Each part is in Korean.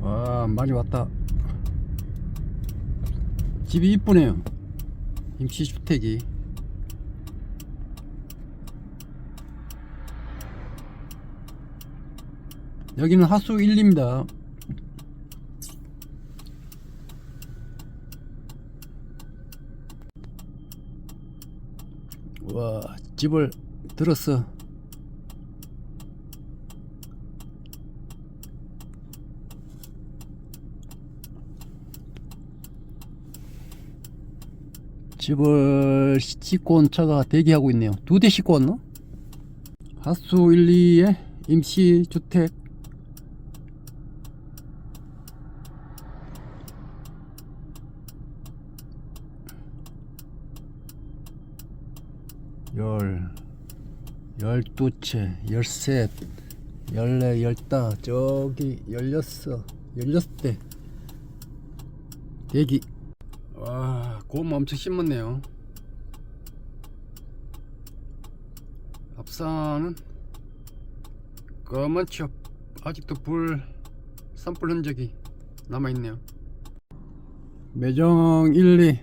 와 많이 왔다. 집이 이쁘네요. 임시주택이. 여기는 하수 1입니다. 와 집을 들었어 집을 온 차가 대기하고 있네요. 두대 싣고 왔나? 하수 1, 2의 임시주택. 열, 열두 채, 열셋, 열네, 열다, 저기 열여섯, 열여섯 대. 대기. 와, 고음 엄청 심었네요. 앞산은 검은 첩 아직도 불 산불 흔적이 남아있네요. 매정 1, 2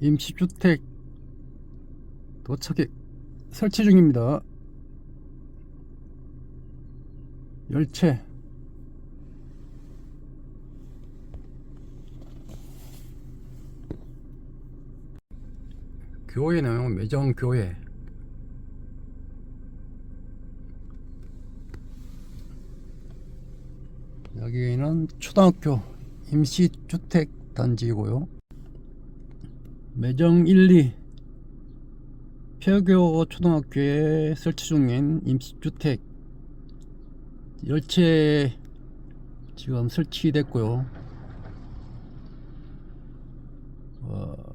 임시주택 도착해 설치 중입니다. 열채 교회네요. 매정 교회. 여기는 초등학교 임시주택 단지이고요. 매정 1, 2 폐교 초등학교에 설치 중인 임시주택 열채 지금 설치됐고요. 어,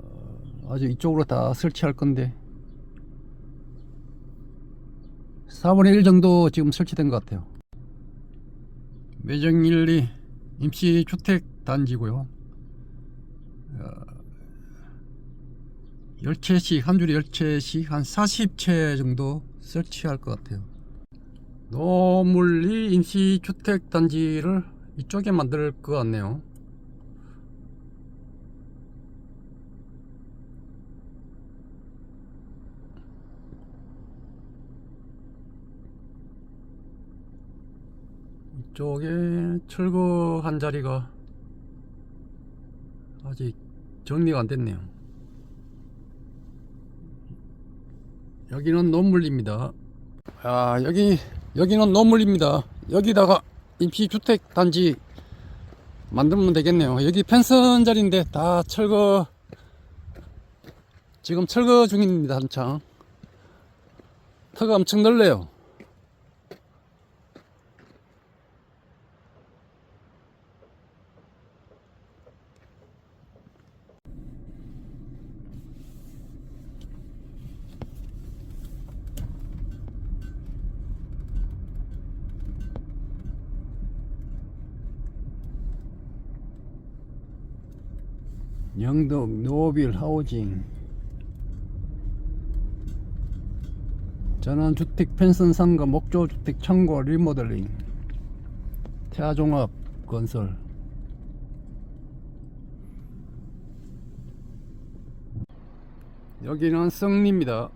아주 이쪽으로 다 설치할 건데. 4분의 1 정도 지금 설치된 것 같아요. 매정 1, 2 임시주택 단지고요. 어, 10채씩 한 줄에 10채씩 한 40채 정도 설치할 것 같아요. 노물리 임시주택 단지를 이쪽에 만들 것 같네요 이쪽에 철거한 자리가 아직 정리가 안 됐네요. 여기는 논물입니다. 아, 여기, 여기는 논물입니다. 여기다가 임시주택 단지 만들면 되겠네요. 여기 펜션 자리인데 다 철거, 지금 철거 중입니다, 한창. 터가 엄청 넓네요. 영덕 노빌 하우징. 전원주택 펜션 상가 목조주택 창고 리모델링. 태아종합 건설. 여기는 성리입니다